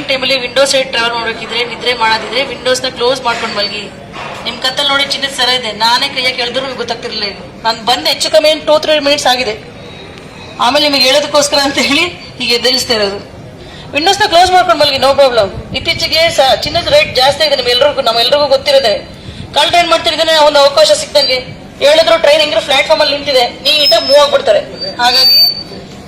Training ಟೈಮಲ್ಲಿ window side travel ಮಾಡಬೇಕಿದ್ರೆ, ನಿದ್ರೆ ಮಾಡೋದಿದ್ರೆ ವಿಂಡೋಸ್ನ ಕ್ಲೋಸ್ ಮಾಡ್ಕೊಂಡು ಮಲ್ಗಿ. ನಿಮ್ ಕತ್ತಲ್ಲಿ ನೋಡಿ ಚಿನ್ನದ ಸರ ಇದೆ. ನಾನೇ ಕೈಯಾಗಿ ಕೇಳಿದ್ರು ನಿಮ್ಗೆ ಗೊತ್ತಾಗ್ತಿರ್ಲಿಲ್ಲ ಇದು. ನಾನು ಬಂದು ಹೆಚ್ಚು ಕಮ್ಮಿ ಟೂ ತ್ರೀ ಮಿನಿಟ್ಸ್ ಆಗಿದೆ. ಆಮೇಲೆ ನಿಮಗೆ ಹೇಳೋದಕ್ಕೋಸ್ಕರ ಅಂತ ಹೇಳಿ ಹೀಗೆ ಎದುರಿಸ್ತಾ ಇರೋದು. ವಿಂಡೋಸ್ನ ಕ್ಲೋಸ್ ಮಾಡ್ಕೊಂಡು ಮಲ್ಗಿ ನೋ ಪ್ರಾಬ್ಲಮ್ ಇತ್ತೀಚೆಗೆ ಚಿನ್ನದ ರೇಟ್ ಜಾಸ್ತಿ ಆಗಿದೆ ನಿಮ್ಮೆಲ್ಲರಿಗೂ ನಮ್ಮೆಲ್ಲರಿಗೂ ಗೊತ್ತಿರೋದೆ. ಕಳ್ಳ ಏನ್ ಮಾಡ್ತಿರ್ತಾನೆ ಒಂದು ಅವಕಾಶ ಸಿಕ್ಕಂಗೆ ಹೇಳಿದ್ರು ಟ್ರೈನ್ ಹೆಂಗ್ರೆ ಪ್ಲಾಟ್ಫಾರ್ಮ್ ಅಲ್ಲಿ ನಿಂತಿದೆ. ನೀಟಾಗಿ ಮೂವ್ ಆಗ್ಬಿಡ್ತಾರೆ. ಹಾಗಾಗಿ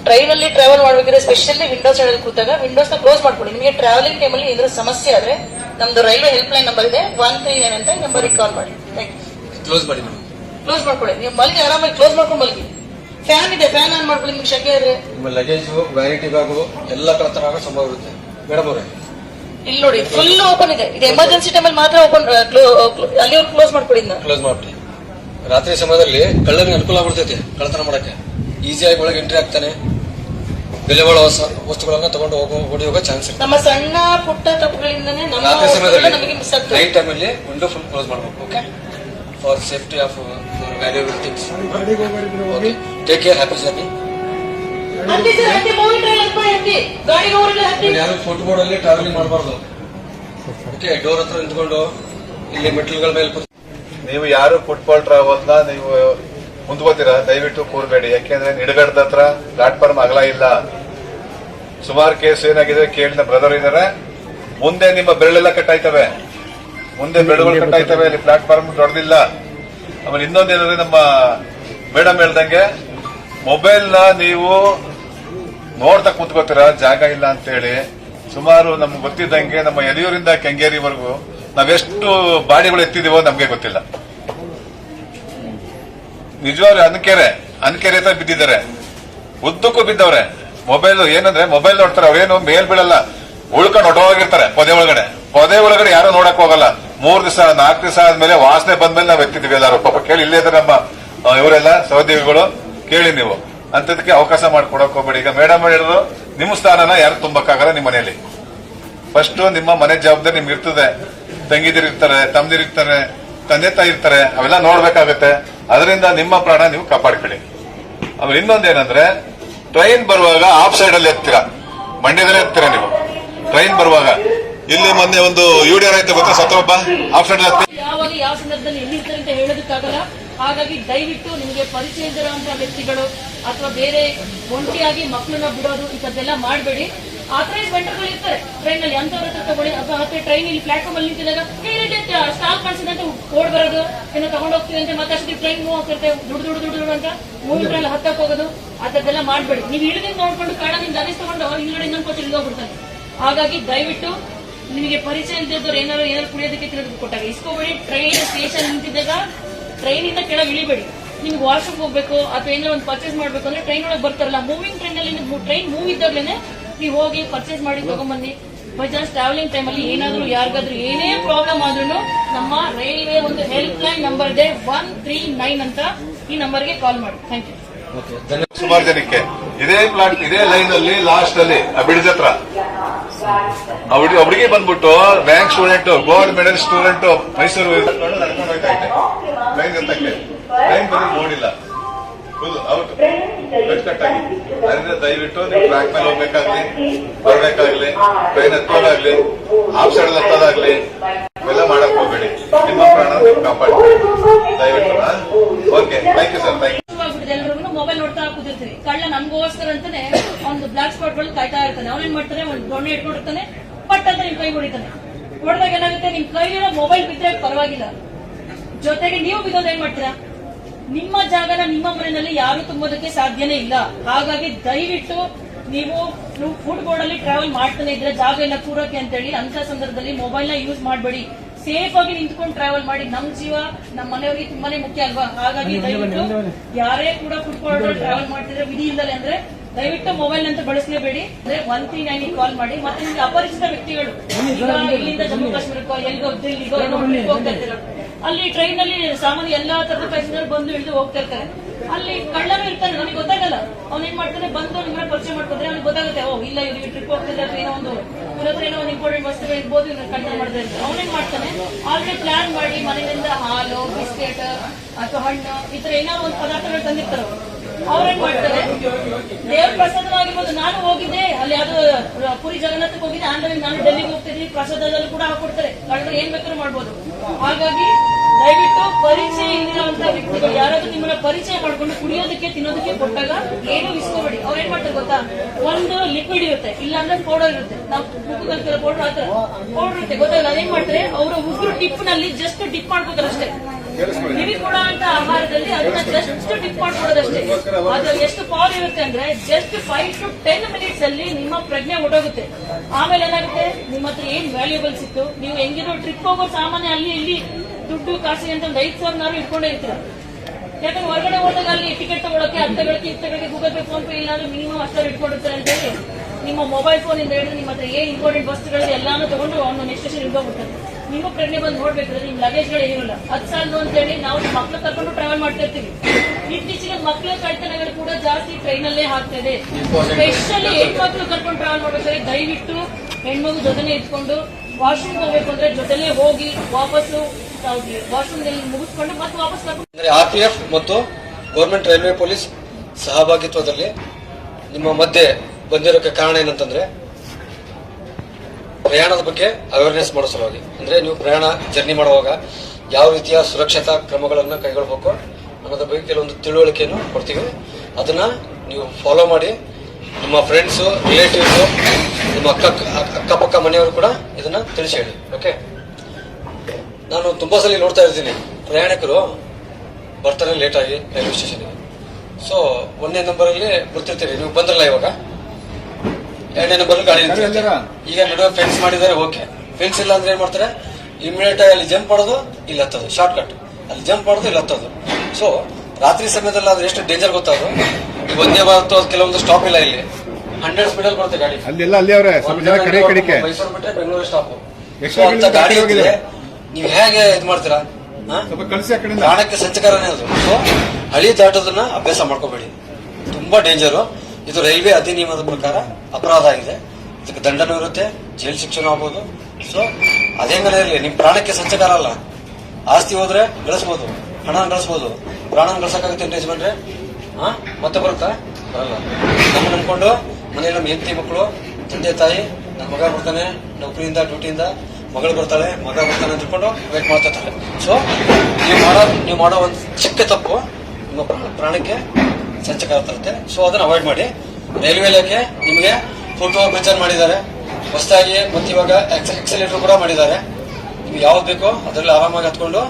ಟ್ರೈನ್ ಅಲ್ಲಿ ಟ್ರಾವೆಲ್ ಮಾಡ್ಬೇಕಾದ್ರೆ ಸ್ಪೆಷಲಿ ವಿಂಡೋಸ್ ಸೈಡ್ ಕೂತಾಗ ವಿಂಡೋಸ್ನ ಕ್ಲೋಸ್ ಮಾಡ್ಕೊಳ್ಳಿ. ನಿಮಗೆ ಟ್ರಾವೆಲಿಂಗ್ ಟೈಮಲ್ಲಿ ಏನಾದ್ರು ಸಮಸ್ಯೆ ಆದ್ರೆ ನಮ್ದು ರೈಲ್ವೆ ಹೆಲ್ಪ್ ಲೈನ್ ನಂಬರ್ ಇದೆ ಒನ್ ತ್ರೀ ನೈನ್ ಅಂತ ನಂಬರ್ ಕಾಲ್ ಮಾಡಿ. ಕ್ಲೋಸ್ ಮಾಡಿ ಕ್ಲೋಸ್ ಮಾಡ್ಕೊಳ್ಳಿ. ನೀವು ಮಲಗಿ ಆರಾಮಾಗಿ ಕ್ಲೋಸ್ ಮಾಡ್ಕೊಂಡು ಮಲಗಿ. ಫ್ಯಾನ್ ಇದೆ ಫ್ಯಾನ್ ಆನ್ ಮಾಡ್ಕೊಳ್ಳಿ ನಿಮ್ಗೆ ಶಕೆ ಇದ್ರೆ ನಿಮ್ಮ ಲಗೇಜ್ ವ್ಯಾನಿಟಿ ಬ್ಯಾಗು ಎಲ್ಲ ಕಳತನ ಆಗೋ ಸಂಭವ ಇರುತ್ತೆ. ಮೇಡಮ್ ಅವರೇ. ಇಲ್ಲಿ ನೋಡಿ ಫುಲ್ ಓಪನ್ ಇದೆ. ಇದು ಎಮರ್ಜೆನ್ಸಿ ಟೈಮಲ್ಲಿ ಮಾತ್ರ ಓಪನ್ ಅಲ್ಲಿ ಕ್ಲೋಸ್ ಮಾಡ್ಕೊಳ್ಳಿ ಕ್ಲೋಸ್ ಮಾಡ್ಬಿಡಿ ರಾತ್ರಿ ಸಮಯದಲ್ಲಿ ಕಳ್ಳನಿಗೆ ಅನುಕೂಲ ಆಗ್ಬಿಡ್ತೈತೆ ಕಳ್ಳತನ ಮಾಡಕ್ಕೆ. ಈಸಿಯಾಗಿ ಒಳಗೆ ಎಂಟ್ರಿ ಆಗ್ತಾನೆ. ಬೆಲೆ ಬಾಳುವ ವಸ್ತುಗಳನ್ನು ತಗೊಂಡು ಹೋಗೋ ಓಡಿ ಹೋಗೋ ಚಾನ್ಸ್ ಇರುತ್ತೆ. ನಮ್ಮ ಸಣ್ಣ ಪುಟ್ಟ ತಪ್ಪುಗಳಿಂದನೇ ನಮ್ಮ ರಾತ್ರಿ ವಸ್ತುಗಳು ಸಮಯದಲ್ಲಿ ನಮಗೆ ಮಿಸ್ ಆಗ್ತದೆ ನೈಟ್ ಟೈಮಲ್ಲಿ ವಿಂಡೋ ಫುಲ್ ಕ್ಲೋಸ್ ಮಾಡಬೇಕು okay for safety of valuable things okay take care happy journey ಹತ್ತಿ ಸರ್ ಹತ್ತಿ ಮೂವಿ ಟ್ರೈಲ್ ಹತ್ತಿ ಹತ್ತಿ. ಗಾಡಿಗೆ ಹೋಗ್ರಿ ಹತ್ತಿ. ಯಾರು ಫುಟ್ಬೋರ್ಡ್ ಅಲ್ಲಿ ಟ್ರಾವೆಲಿಂಗ್ ಮಾಡಬಾರ್ದು. ಓಕೆ ಡೋರ್ ಹತ್ರ ನಿಂತ್ಕೊಂಡು ಇಲ್ಲಿ ಮೆಟ್ಲುಗಳ ಮೇಲೆ ಕೂತ್- ನೀವು ಯಾರು ಫುಟ್ಬಾಲ್ ಟ್ರಾವೆಲ್ನ ನೀವು ಮುಂದ್ಕೋತೀರಾ ದಯವಿಟ್ಟು ಕೂರಬೇಡಿ. ಯಾಕೆಂದ್ರೆ ನಿಡಗಡದ ಹತ್ರ ಪ್ಲಾಟ್ಫಾರ್ಮ್ ಅಗಲ ಇಲ್ಲ. ಸುಮಾರು ಕೇಸ್ ಏನಾಗಿದೆ ಕೇಳಿದ ನಮ್ಮ ಬ್ರದರ್ ಇದಾರೆ. ಮುಂದೆ ನಿಮ್ಮ ಬೆರಳೆಲ್ಲ ಕಟ್ಟಾಯ್ತವೆ. ಮುಂದೆ ಬೆರಳುಗಳು ಕಟ್ಟಾಯ್ತವೆ. ಅಲ್ಲಿ ಪ್ಲಾಟ್ಫಾರ್ಮ್ ದೊಡ್ಡದಿಲ್ಲ. ಆಮೇಲೆ ಇನ್ನೊಂದೇನಂದ್ರೆ ನಮ್ಮ ಮೇಡಮ್ ಹೇಳ್ದಂಗೆ ಮೊಬೈಲ್ನ ನೀವು ನೋಡ್ತಾ ಕೂತ್ಕೋತೀರ? ಜಾಗ ಇಲ್ಲ ಅಂತ ಹೇಳಿ ಸುಮಾರು ನಮ್ಗೆ ಗೊತ್ತಿದ್ದಂಗೆ ನಮ್ಮ ಯಲಿಯೂರಿಂದ ಕೆಂಗೇರಿವರೆಗೂ ನಾವೆಷ್ಟು ಬಾಡಿಗಳು ಎತ್ತಿದೀವೋ ನಮಗೆ ಗೊತ್ತಿಲ್ಲ. ನಿಜವಾಗ್ಲೂ ಅನ್ಕೆರೆ ಅನ್ಕೆರೆ ಹತ್ರ ಬಿದ್ದಿದ್ದಾರೆ. ಉದ್ದಕ್ಕೂ ಬಿದ್ದವ್ರೆ. ಮೊಬೈಲ್ ಏನಂದ್ರೆ, ಮೊಬೈಲ್ ನೋಡ್ತಾರೆ, ಅವ್ರೇನು ಮೇಲ್ ಬೀಳಲ್ಲ. ಉಳ್ಕೊಂಡು ಹೊಟ್ಟೋಗಿರ್ತಾರೆ ಪೊದೆ ಒಳಗಡೆ. ಪೊದೆ ಒಳಗಡೆ ಯಾರು ನೋಡಕ್ ಹೋಗಲ್ಲ. ಮೂರ್ ದಿವಸ, ನಾಲ್ಕು ದಿವಸ ಆದ್ಮೇಲೆ ವಾಸನೆ ಬಂದ್ಮೇಲೆ ನಾವು ಎತ್ತಿದ್ವಿ ಎಲ್ಲಾರು. ಪಾಪ ಕೇಳಿ ಇಲ್ಲೇ ಇದ್ರೆ ನಮ್ಮ ಇವರೆಲ್ಲ ಸಹೋದ್ಯೋಗಿಗಳು. ಕೇಳಿ ನೀವು. ಅಂತದಕ್ಕೆ ಅವಕಾಶ ಮಾಡ್ಕೊಡಕ್ ಹೋಗ್ಬೇಡಿ. ಈಗ ಮೇಡಮ್ ಹೇಳಿದ್ರು, ನಿಮ್ಮ ಸ್ಥಾನನ ಯಾರು ತುಂಬಕ್ಕಾಗಲ್ಲ ನಿಮ್ಮ ಮನೆಯಲ್ಲಿ. ಫಸ್ಟ್ ನಿಮ್ಮ ಮನೆ ಜವಾಬ್ದಾರಿ ನಿಮ್ಗೆ ಇರ್ತದೆ. ತಂಗಿದಿರು ಇರ್ತಾರೆ ತಮ್ಮದಿರು ಇರ್ತಾರೆ ತಂದೆ ತಾಯಿ ಇರ್ತಾರೆ, ಅವೆಲ್ಲ ನೋಡ್ಬೇಕಾಗತ್ತೆ. ಅದರಿಂದ ನಿಮ್ಮ ಪ್ರಾಣ ನೀವು ಕಾಪಾಡ್ಕೊಳ್ಳಿ. ಆಮೇಲೆ ಇನ್ನೊಂದೇನಂದ್ರೆ ಟ್ರೈನ್ ಬರುವಾಗ ಆಫ್ ಸೈಡ್ ಅಲ್ಲಿ ಎತ್ತೀರಾ. ಮಂಡ್ಯದಲ್ಲೇ ಎತ್ತೀರಾ ನೀವು. ಟ್ರೈನ್ ಬರುವಾಗ. ಇಲ್ಲಿ ಮೊನ್ನೆ ಒಂದು ಯುಡಿಆರ್ ಆಯ್ತು ಗೊತ್ತಾ ಸತ್ತೊಬ್ಬ ಆಫ್ ಸೈಡ್ ಯಾವಾಗ ಯಾವ ಸಂದರ್ಭದಲ್ಲಿ ಎಲ್ಲಿರ್ತಾರೆ ಅಂತ ಹೇಳೋದಕ್ಕಾಗಲ್ಲ. ಹಾಗಾಗಿ ದಯವಿಟ್ಟು ನಿಮಗೆ ಪರಿಚಯ ಇದ್ದಿರುವಂತಹ ವ್ಯಕ್ತಿಗಳು ಅಥವಾ ಬೇರೆ ಒಂಟಿಯಾಗಿ ಮಕ್ಕಳನ್ನ ಬಿಡೋದು ಇಂಥದ್ದೆಲ್ಲ ಮಾಡಬೇಡಿ. ಆಥರೈಸ್ ವೆಂಡರ್ಗಳು ಇರ್ತಾರೆ. ಟ್ರೈನ್ ಅಲ್ಲಿ ಅಂತವ್ರ ಹತ್ರ ತಗೊಳ್ಳಿ. ಅಥವಾ ಟ್ರೈನ್ ಇಲ್ಲಿ ಪ್ಲಾಟ್ಫಾರ್ಮ್ ಅಲ್ಲಿ ನಿಂತಿದಾಗ ಸ್ಟಾಲ್ ಸ್ಟಾಪ್ ಅಂತ ಓಡ್ ಬರೋದು, ಏನೋ ತಗೊಂಡು ಹೋಗ್ತಿದಂತೆ ಮತ್ತೆ ಅಷ್ಟು ಟ್ರೈನ್ ಮೂವ್ ಆಗ್ತಿರುತ್ತೆ. ದುಡ್ಡು ದುಡ್ಡು ದುಡ್ಡು ದುಡ್ಡು ಅಂತ ಮೂವಿ ಟ್ರೈನ್ ಹತ್ತಕ್ಕೆ ಹೋಗೋದು. ಅದೆಲ್ಲ ಮಾಡಬೇಡಿ. ನೀವು ಇಳಿದಿಂದ ನೋಡ್ಕೊಂಡು ಕಾರಣ ನಿಮ್ ದಾರಿ ತಗೊಂಡು ಹಿಂದ್ಗಡೆ ಇನ್ನೊಂದು ಕೋಚ್ ಇಳಿದೋಗ್ಬಿಡ್ತಾನೆ ಹಾಗಾಗಿ ದಯವಿಟ್ಟು ನಿಮಗೆ ಪರಿಚಯ ಇಲ್ದಿದ್ದವ್ರು ಏನಾದ್ರು ಏನಾದ್ರು ಕುಡಿಯೋದಕ್ಕೆ ತಿಳಿದು ಕೊಟ್ಟಾಗ ಇಸ್ಕೋಬೇಡಿ. ಟ್ರೈನ್ ಸ್ಟೇಷನ್ ನಿಂತಿದ್ದಾಗ ಟ್ರೈನ್ ಇಂದ ಕೆಳಗೆ ಇಳಿಬೇಡಿ. ನಿಮ್ಗೆ ವಾಶ್ರೂಮ್ ಹೋಗ್ಬೇಕು, ಅಥವಾ ಏನಾದ್ರು ಒಂದು ಪರ್ಚೇಸ್ ಮಾಡ್ಬೇಕು ಅಂದ್ರೆ ಟ್ರೈನ್ ಒಳಗೆ ಬರ್ತಾರಲ್ಲ ಮೂವಿಂಗ್ ಟ್ರೈನ್ ಅಲ್ಲಿ ಟ್ರೈನ್ ಮೂವ್ ಇದ್ದಾಗ್ಲೇನೆ ನೀವು ಹೋಗಿ ಪರ್ಚೇಸ್ ಮಾಡಿ ತಗೊಂಬನ್ನಿ ಬೈ ಚಾನ್ಸ್ ಟ್ರಾವೆಲಿಂಗ್ ಟೈಮ್ ಅಲ್ಲಿ ಏನಾದ್ರೂ ಯಾರಿಗಾದ್ರೂ ಏನೇ ಪ್ರಾಬ್ಲಮ್ ಆದ್ರೂ ನಮ್ಮ ರೈಲ್ವೆ ಒಂದು ಹೆಲ್ಪ್ ಲೈನ್ ನಂಬರ್ ಇದೆ ಒನ್ ತ್ರೀ ನೈನ್ ಅಂತ ಈ ನಂಬರ್ಗೆ ಕಾಲ್ ಮಾಡಿ. ಥ್ಯಾಂಕ್ ಯು ಸುಮಾರು ಜನಕ್ಕೆ. ಇದೇ ಪ್ಲಾಟ್ ಇದೇ ಲೈನ್ ಅಲ್ಲಿ ಲಾಸ್ಟ್ ಅಲ್ಲಿ ಬಿಡಿದ ಹತ್ರ. ಅವ್ರಿಗೆ ಬಂದ್ಬಿಟ್ಟು bank student gold medal student Mysuru line ಹತ್ತಕ್ಕೆ ಲೈನ್ ಬಂದು ನೋಡಿಲ್ಲ. ಫುಲ್ ಔಟ್ ಕಟ್ಟಾಗಿ ಅದರಿಂದ ದಯವಿಟ್ಟು ನೀವು ಟ್ರ್ಯಾಕ್ ಮೇಲೆ ಹೋಗ್ಬೇಕಾಗ್ಲಿ, ಬರ್ಬೇಕಾಗ್ಲಿ ಟ್ರೈನ್ ಹತ್ತೋದಾಗ್ಲಿ ಆಫ್ ಸೈಡ್ ಹತ್ತೋದಾಗ್ಲಿ ಇವೆಲ್ಲ ಮಾಡಕ್ ಹೋಗ್ಬೇಡಿ. ನಿಮ್ಮ ಪ್ರಾಣ ನೀವು ಕಾಪಾಡಿ ದಯವಿಟ್ಟು okay thank you sir thank you mobile ನೋಡ್ತಾ ಕೂತಿರ್ತೀವಿ ಕಳ್ಳ ನನ್ಗೋಸ್ಕರ ಅಂತಾನೆ ಒಂದು ಬ್ಲಾಕ್ ಸ್ಪಾಟ್ಗಳು ಕಾಯ್ತಾ ಇರ್ತಾನೆ. ಅವನೇನ್ ಮಾಡ್ತಾನೆ? ಒಂದು ದೊಣ್ಣೆ ಇಟ್ಕೊಂಡಿರ್ತಾನೆ ಪಟ್ ಅಂತ ನಿಮ್ ಕೈ ಹೊಡಿತಾನೆ ಹೊಡೆದಾಗ ಏನಾಗುತ್ತೆ? ನಿಮ್ ಕೈಲಿರೋ ಮೊಬೈಲ್ ಬಿದ್ರೆ ಪರವಾಗಿಲ್ಲ. ಜೊತೆಗೆ ನೀವು ಬಿದ್ದೋದು ಏನ್ ಮಾಡ್ತೀರಾ? ನಿಮ್ಮ ಜಾಗನ ನಿಮ್ಮ ಮನೆಯಲ್ಲಿ ಯಾರು ತುಂಬೋದಕ್ಕೆ ಸಾಧ್ಯನೇ ಇಲ್ಲ. ಹಾಗಾಗಿ ದಯವಿಟ್ಟು ನೀವು ಫುಡ್ ಬೋರ್ಡ್ ಅಲ್ಲಿ ಟ್ರಾವೆಲ್ ಮಾಡ್ತಾನೆ ಇದ್ರೆ ಜಾಗ ಎಲ್ಲ ಕೂರಕ್ಕೆ ಅಂತೇಳಿ ಅಂತ ಸಂದರ್ಭದಲ್ಲಿ ಮೊಬೈಲ್ನ ಯೂಸ್ ಮಾಡಬೇಡಿ. ಸೇಫ್ ಆಗಿ ನಿಂತ್ಕೊಂಡು ಟ್ರಾವೆಲ್ ಮಾಡಿ. ನಮ್ ಜೀವ ನಮ್ಮ ಮನೆಯವರಿಗೆ ತುಂಬಾನೇ ಮುಖ್ಯ ಅಲ್ವಾ? ಹಾಗಾಗಿ ದಯವಿಟ್ಟು ಯಾರೇ ಕೂಡ ಫುಡ್ ಬೋರ್ಡ್ ಟ್ರಾವೆಲ್ ಮಾಡ್ತಿದ್ರೆ ವಿಧಿ ಇಲ್ಲದೆ ಅಂದ್ರೆ ದಯವಿಟ್ಟು ಮೊಬೈಲ್ ಅಂತ ಬಳಸಲೇಬೇಡಿ. ಅಂದ್ರೆ ಒನ್ ತ್ರೀ ನೈನ್ ಕಾಲ್ ಮಾಡಿ. ಮತ್ತೆ ನಿಮ್ಗೆ ಅಪರಿಚಿತ ವ್ಯಕ್ತಿಗಳು ಇಲ್ಲಿಂದ ಜಮ್ಮು ಕಾಶ್ಮೀರಕ್ಕೋ ಎಲ್ಲಿಗೋ ಹೋಗ್ತಾ ಇರ್ತೀರ ಅಲ್ಲಿ ಟ್ರೈನ್ ಅಲ್ಲಿ ಸಾಮಾನ್ಯ ಎಲ್ಲಾ ತರದ ಪ್ಯಾಸೆಂಜರ್ ಬಂದು ಇಳಿದು ಹೋಗ್ತಾ ಇರ್ತಾರೆ. ಅಲ್ಲಿ ಕಳ್ಳನು ಇರ್ತಾನೆ ನಮಗೆ ಗೊತ್ತಾಗಲ್ಲ. ಅವ್ನು ಏನ್ ಮಾಡ್ತಾನೆ? ಬಂದು ನಿಮ್ಮನ್ನ ಪರಿಚಯ ಮಾಡ್ಕೊಂಡ್ರೆ ಅವ್ನಿಗೆ ಗೊತ್ತಾಗುತ್ತೆ ಓ ಇಲ್ಲ ಇವ್ರಿಗೆ ಟ್ರಿಪ್ ಹೋಗ್ತಿಲ್ಲ ಏನೋ ಒಂದು, ಇವ್ರ ಏನೋ ಒಂದು ಇಂಪಾರ್ಟೆಂಟ್ ವಸ್ತು ಇರ್ಬೋದು ಇವ್ನ ಕಂಟ್ರೋಲ್ ಮಾಡಿದ್ರೆ ಅಂತ. ಅವನೇನ್ ಮಾಡ್ತಾನೆ? ಆಲ್ರೆಡಿ ಪ್ಲಾನ್ ಮಾಡಿ ಮನೆಯಿಂದ ಹಾಲು ಬಿಸ್ಕೆಟ್ ಅಥವಾ ಹಣ್ಣು, ಈ ತರ ಏನಾದ್ರು ಒಂದು ಪದಾರ್ಥಗಳು ತಂದಿರ್ತಾರೆ ಅವ್ರು. ಅವ್ರೇನ್ ಮಾಡ್ತಾರೆ? ದೇವ್ರ ಪ್ರಸಾದವಾಗಿರ್ಬೋದು. ನಾನು ಹೋಗಿದ್ದೆ, ಅಲ್ಲಿ ಯಾವ್ದು, ಪುರಿ ಜಗನ್ನಾಥಕ್ಕೆ ಹೋಗಿದ್ದೆ ಆಂಧ್ರ ನಾನು ಡೆಲ್ಲಿಗೆ ಹೋಗ್ತಿದ್ವಿ ಪ್ರಸಾದದಲ್ಲಿ ಕೂಡ ಹಾಕೊಡ್ತಾರೆ. ಕಳೆದ್ರೆ ಏನ್ ಬೇಕಾದ್ರೂ ಮಾಡ್ಬೋದು. ಹಾಗಾಗಿ ದಯವಿಟ್ಟು ಪರಿಚಯ ಇಲ್ಲಿರುವಂತಹ ವ್ಯಕ್ತಿಗಳು, ಯಾರಾದ್ರೂ ನಿಮ್ಮನ್ನ ಪರಿಚಯ ಮಾಡ್ಕೊಂಡು ಕುಡಿಯೋದಕ್ಕೆ, ತಿನ್ನೋದಕ್ಕೆ ಕೊಟ್ಟಾಗ ಏನು ಇಸ್ಕೋಬೇಡಿ. ಅವ್ರು ಏನ್ ಮಾಡ್ತಾರೆ ಗೊತ್ತಾ? ಒಂದು ಲಿಕ್ವಿಡ್ ಇರುತ್ತೆ. ಇಲ್ಲ ಅಂದ್ರೆ ಪೌಡರ್ ಇರುತ್ತೆ. ನಾವು ಕಲ್ತಿರೋ ಪೌಡರ್ ಆತರ ಪೌಡರ್ ಇರುತ್ತೆ. ಗೊತ್ತಾಗಲ್ಲ ಅದೇನ್ ಮಾಡ್ತಾರೆ? ಅವರ ಉಗುರು ಟಿಪ್ನಲ್ಲಿ ಜಸ್ಟ್ ಡಿಪ್ ಮಾಡ್ಕೋತಾರೆ ಅಷ್ಟೇ. ನಿಮಗೆ ಕೊಡೋ ಅಂತ ಆಹಾರದಲ್ಲಿ ಅದನ್ನ ಜಸ್ಟ್ ಡಿಪ್ ಮಾಡ್ಕೊಡೋದಷ್ಟೇ ಅದು ಎಷ್ಟು ಪವರ್ ಇರುತ್ತೆ ಅಂದ್ರೆ just five to ten minutes ಅಲ್ಲಿ ನಿಮ್ಮ ಪ್ರಜ್ಞೆ ಹೊಟ್ಟೋಗುತ್ತೆ ಆಮೇಲೆ ಏನಾಗುತ್ತೆ? ನಿಮ್ಮ ಹತ್ರ ಏನ್ ವ್ಯಾಲ್ಯೂಬಲ್ಸ್ ಇತ್ತು ನೀವು ಹೆಂಗಿರೋ ಟ್ರಿಪ್ ಹೋಗೋ ಸಾಮಾನ್ಯ ಅಲ್ಲಿ ಇಲ್ಲಿ ದುಡ್ಡು ಕಾಸಿಗೆ ಅಂತ ಒಂದು ಐದು ಸಾವಿರ ನಾವು ಇಟ್ಕೊಂಡೇ ಇರ್ತೀರ. ಯಾಕಂದ್ರೆ ಹೊರಗಡೆ ಹೋದಾಗ ಅಲ್ಲಿ ಟಿಕೆಟ್ ತಗೊಳಕ್ಕೆ ಹತ್ತ ಗಳಿಗೆ ಇತ್ತ ಗಳಿಗೆ ಗೂಗಲ್ ಪೇ ಫೋನ್ ಪೇ ಇಲ್ಲ ಅಂದ್ರೆ ಮಿನಿಮಮ್ ಅಷ್ಟರಲ್ಲಿ ಇಟ್ಕೊಂಡಿರ್ತಾರೆ ಅಂತ ಹೇಳಿ, ನಿಮ್ಮ ಮೊಬೈಲ್ ಫೋನ್ ಇಂದ ಹಿಡಿದು ನಿಮ್ಮ ಹತ್ರ ಏನ್ ಇಂಪಾರ್ಟೆಂಟ್ ವಸ್ತುಗಳಿದೆ ಎಲ್ಲಾನು ತಗೊಂಡು ಅವನು ನೆಕ್ಸ್ಟ್ ಸ್ಟೇಷನ್ ಇಟ್ಕೊಂಡ್ಬಿಡ್ತಾರೆ ನಿಮ್ಮ ಪ್ರಜ್ಞೆ ಬಂದು ನೋಡ್ಬೇಕಾದ್ರೆ ನಿಮ್ ಲಗೇಜ್ಗಳು ಏನಿಲ್ಲ. ಹತ್ತು ಸಾಲದು ಅಂತ ಹೇಳಿ ನಾವು ಮಕ್ಳು ಕರ್ಕೊಂಡು ಟ್ರಾವೆಲ್ ಮಾಡ್ತಾ ಇರ್ತೀವಿ ಇತ್ತೀಚೆಗೆ ಮಕ್ಕಳ ಕಳ್ತನಗಳು ಕೂಡ ಜಾಸ್ತಿ ಟ್ರೈನ್ ಅಲ್ಲೇ ಆಗ್ತಾ ಇದೆ ಸ್ಪೆಷಲಿ ಹೆಣ್ಮಕ್ಳು ಕರ್ಕೊಂಡು ಟ್ರಾವೆಲ್ ಮಾಡ್ಬೇಕಾದ್ರೆ ದಯವಿಟ್ಟು ಹೆಣ್ಮಗು ಜೊತೆನೆ ಇಟ್ಕೊಂಡು ವಾಶ್ರೂಮ್ ಹೋಗ್ಬೇಕು ಅಂದ್ರೆ ಜೊತೆನೆ ಹೋಗಿ ವಾಪಸ್ಸು ವಾಶ್ರೂಮ್ ಮುಗಿಸ್ಕೊಂಡು ಮತ್ತೆ ವಾಪಸ್ ಕರ್ಕೊಂಡು ಅಂದ್ರೆ ಆರ್ ಪಿ ಎಫ್ ಮತ್ತು ಗೌರ್ಮೆಂಟ್ ರೈಲ್ವೆ ಪೊಲೀಸ್ ಸಹಭಾಗಿತ್ವದಲ್ಲಿ ನಿಮ್ಮ ಮಧ್ಯೆ ಬಂದಿರೋಕೆ ಕಾರಣ ಏನಂತಂದ್ರೆ ಪ್ರಯಾಣದ ಬಗ್ಗೆ ಅವೇರ್ನೆಸ್ ಮಾಡೋ ಸಲುವಾಗಿ. ಅಂದ್ರೆ ನೀವು ಪ್ರಯಾಣ ಜರ್ನಿ ಮಾಡುವಾಗ ಯಾವ ರೀತಿಯ ಸುರಕ್ಷತಾ ಕ್ರಮಗಳನ್ನು ಕೈಗೊಳ್ಬೇಕು ಅನ್ನೋದ್ರ ಬಗ್ಗೆ ಕೆಲವೊಂದು ತಿಳುವಳಿಕೆಯನ್ನು ಕೊಡ್ತೀವಿ. ಅದನ್ನ ನೀವು ಫಾಲೋ ಮಾಡಿ. ನಿಮ್ಮ ಫ್ರೆಂಡ್ಸು ರಿಲೇಟಿವ್ಸ್ ನಿಮ್ಮ ಅಕ್ಕ, ಅಕ್ಕಪಕ್ಕ ಮನೆಯವರು ಕೂಡ ಇದನ್ನ ತಿಳಿಸಿ ಹೇಳಿ ಓಕೆ ನಾನು ತುಂಬಾ ಸಲ ನೋಡ್ತಾ ಇರ್ತೀನಿ. ಪ್ರಯಾಣಿಕರು ಬರ್ತಾರೆ ಲೇಟ್ ಆಗಿ ರೈಲ್ವೆ ಸ್ಟೇಷನ್ಗೆ ಸೊ ಒಂದೇ ನಂಬರ್ ಅಲ್ಲಿ ಬರ್ತಿರ್ತೀರಿ. ನೀವು ಬಂದ್ರಲ್ಲ ಇವಾಗ? ಎರಡನೇ ನಂಬರ್ ಗಾಡಿ. ಈಗ ನಡುವೆ ಫೆನ್ಸ್ ಮಾಡಿದ್ದಾರೆ ಓಕೆ ಫೆನ್ಸ್ ಇಲ್ಲ ಅಂದ್ರೆ ಏನ್ ಮಾಡ್ತಾರೆ? ಇಮಿಡಿಯೇಟ್ ಆಗಿ ಅಲ್ಲಿ ಜಂಪ್ ಮಾಡೋದು ಇಲ್ಲಿ ಹತ್ತೋದು ಶಾರ್ಟ್ ಕಟ್ ಅಲ್ಲಿ ಜಂಪ್ ಮಾಡೋದು ಇಲ್ಲಿ ಹತ್ತೋದು. ಸೊ ರಾತ್ರಿ ಸಮಯದಲ್ಲಿ ಅದು ಎಷ್ಟು ಡೇಂಜರ್ ಗೊತ್ತಾದ್ರು ಒಂದೇ ಬಾರತ್ತು ಅದು ಕೆಲವೊಂದು ಸ್ಟಾಪ್ ಇಲ್ಲ ಇಲ್ಲಿ. ಹಂಡ್ರೆಡ್ ಸ್ಪೀಡ್ ಅಲ್ಲಿ ಬರುತ್ತೆ ಗಾಡಿ. ಅಲ್ಲೆಲ್ಲ ಅಲ್ಲಿ ಅವ್ರೆ ಮೈಸೂರು ಬಿಟ್ರೆ ಬೆಂಗಳೂರು ಸ್ಟಾಪ್ ಅಂತ ಗಾಡಿ ಹೋಗಿದೆ. ನೀವು ಹೇಗೆ ಇದು ಮಾಡ್ತೀರಾ? ಪ್ರಾಣಕ್ಕೆ ಸಂಚಕಾರನೇ ಅದು. ಸೊ ಹಳಿ ದಾಟೋದನ್ನ ಅಭ್ಯಾಸ ಮಾಡ್ಕೋಬೇಡಿ. ತುಂಬಾ ಡೇಂಜರು ಇದು ರೈಲ್ವೆ ಅಧಿನಿಯಮದ ಪ್ರಕಾರ ಅಪರಾಧ ಆಗಿದೆ. ಇದಕ್ಕೆ ದಂಡನೂ ಇರುತ್ತೆ, ಜೈಲು ಶಿಕ್ಷಣ ಆಗ್ಬೋದು. ಸೊ ಅದೇಂಗನೇ ಇರಲಿ ನಿಮ್ ಪ್ರಾಣಕ್ಕೆ ಸಂಚಕಾರ ಅಲ್ಲ. ಆಸ್ತಿ ಹೋದ್ರೆ ಗಳಿಸ್ಬೋದು ಹಣ ಗಳಿಸ್ಬೋದು ಪ್ರಾಣ ಗಳಿಸಕ್ಕಾಗುತ್ತೆ ಅಂತ ಬಂದ್ರೆ ಹಾ ಮತ್ತೆ ಬರುತ್ತಾ? ಬರಲ್ಲ. ನಮ್ಮ ನಂಬ್ಕೊಂಡು ಮನೇಲಿ ನಮ್ಮ ಹೆಂಡತಿ ಮಕ್ಕಳು, ತಂದೆ ತಾಯಿ ನನ್ನ ಮಗ ಬರ್ತಾನೆ, ನೌಕರಿಯಿಂದ, ಡ್ಯೂಟಿಯಿಂದ, ಮಗಳು ಬರ್ತಾಳೆ, ಮಗ ಬರ್ತಾನೆ ಅಂತ ತಿಳ್ಕೊಂಡು ವೇಟ್ ಮಾಡ್ತಿರ್ತಾರೆ ಸೊ ನೀವು ಮಾಡೋ ನೀವು ಮಾಡೋ ಒಂದು ಚಿಕ್ಕ ತಪ್ಪು ನಿಮ್ಮ ಪ್ರಾಣ- ಪ್ರಾಣಕ್ಕೆ ಸಂಚಕಾರ ತರುತ್ತೆ ಸೊ ಅದನ್ನ ಅವಾಯ್ಡ್ ಮಾಡಿ. ರೈಲ್ವೆ ಇಲಾಖೆ ನಿಮಗೆ ಫೋಟೋ ಮೆನ್ಷನ್ ಮಾಡಿದ್ದಾರೆ. ಹೊಸದಾಗಿ ಮತ್ತೆ ಇವಾಗ ಎಕ್ಸಲೇಟರ್ ಕೂಡ ಮಾಡಿದ್ದಾರೆ. ನಿಮ್ಗೆ ಯಾವ್ದು ಬೇಕೋ ಅದರಲ್ಲಿ ಆರಾಮಾಗಿ ಹತ್ಕೊಂಡು